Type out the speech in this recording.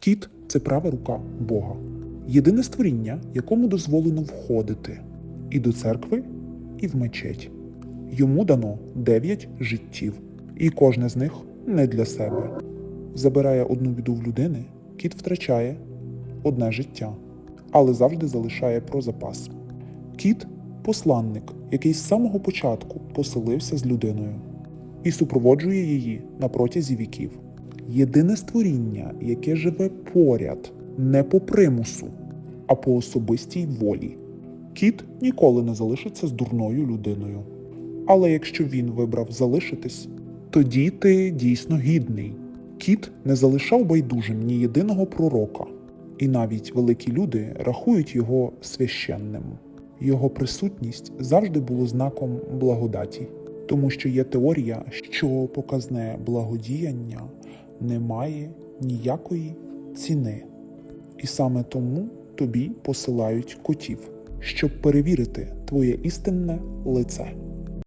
Кіт це права рука Бога, єдине створіння, якому дозволено входити і до церкви, і в мечеть. Йому дано дев'ять життів, і кожне з них не для себе. Забирає одну біду в людини, кіт втрачає одне життя, але завжди залишає про запас. Кіт посланник, який з самого початку поселився з людиною і супроводжує її на протязі віків. Єдине створіння, яке живе поряд, не по примусу, а по особистій волі. Кіт ніколи не залишиться з дурною людиною. Але якщо він вибрав залишитись, тоді ти дійсно гідний. Кіт не залишав байдужим ні єдиного пророка, і навіть великі люди рахують його священним. Його присутність завжди було знаком благодаті, тому що є теорія, що показне благодіяння не має ніякої ціни. І саме тому тобі посилають котів, щоб перевірити твоє істинне лице.